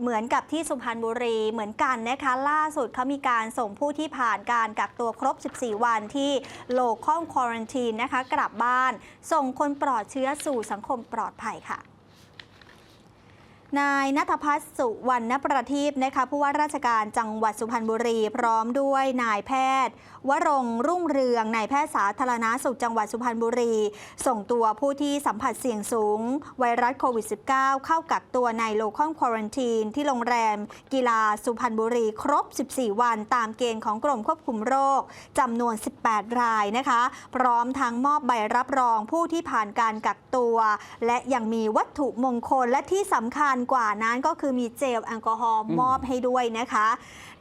เหมือนกับที่สุพรรณบุรีเหมือนกันนะคะล่าสุดเขามีการส่งผู้ที่ผ่านการกักตัวครบ 14 วันที่โลคอมควอรันทีนนะคะกลับบ้าน ส่งคนปลอดเชื้อสู่สังคมปลอดภัยค่ะ นายนัทพัฒน์สุวรรณประทีปนะคะผู้ว่าราชการจังหวัดสุพรรณบุรี พร้อมด้วยนายแพทย์ วรงรุ่งเรืองนายแพทย์สาธารณาสุขจังหวัดสุพรรณบุรี ส่งตัวผู้ที่สัมผัสเสี่ยงสูง ไวรัสโควิด -19 เข้ากักตัวในโลคอมควอรันทีนที่โรงแรม กีฬาสุพรรณบุรีครบ 14 วัน ตามเกณฑ์ของกรมควบคุมโรคจำนวน 18 รายนะคะ พร้อมทั้งมอบใบรับรองผู้ที่ผ่านการกักตัว และยังมีวัตถุมงคลและที่สำคัญกว่านั้นก็คือมีเจลแอลกอฮอล์มอบให้ด้วยนะคะ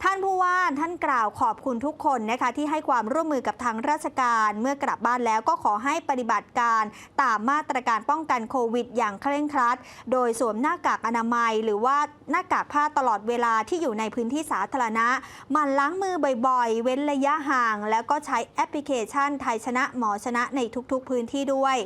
ท่านผู้ว่าท่านกล่าวขอบคุณทุกคนนะคะที่ให้ความร่วมมือกับทางราชการเมื่อกลับบ้านแล้วก็ขอให้ปฏิบัติการตามมาตรการป้องกันโควิด อย่างเคร่งครัด โดยสวมหน้ากากอนามัย หรือว่าหน้ากากผ้าตลอดเวลาที่อยู่ในพื้นที่สาธารณะหมันล้างมือบ่อยๆ เว้นระยะห่าง แล้วก็ใช้แอปพลิเคชันไทยชนะหมอชนะในทุกๆ พื้นที่ด้วย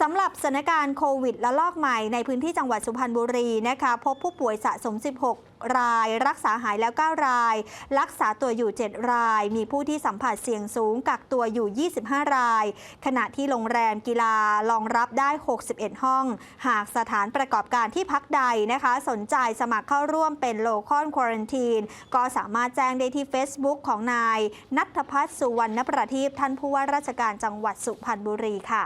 สำหรับสถานการณ์โควิดระลอกใหม่ในพื้นที่จังหวัดสุพรรณบุรีนะคะพบผู้ป่วยสะสม 16 ราย รักษาหายแล้ว 9 ราย รักษาตัวอยู่ 7 ราย มีผู้ที่สัมผัสเสี่ยงสูงกักตัวอยู่ 25 ราย ขณะที่โรงแรมกีฬารองรับได้ 61 ห้อง หากสถานประกอบการที่พักใดนะคะ สนใจสมัครเข้าร่วมเป็นโลคอนควอรันทีนก็สามารถแจ้งได้ที่ Facebook ของนายนัทพัฒน์สุวรรณประทีปท่านผู้ว่าราชการจังหวัดสุพรรณบุรีค่ะ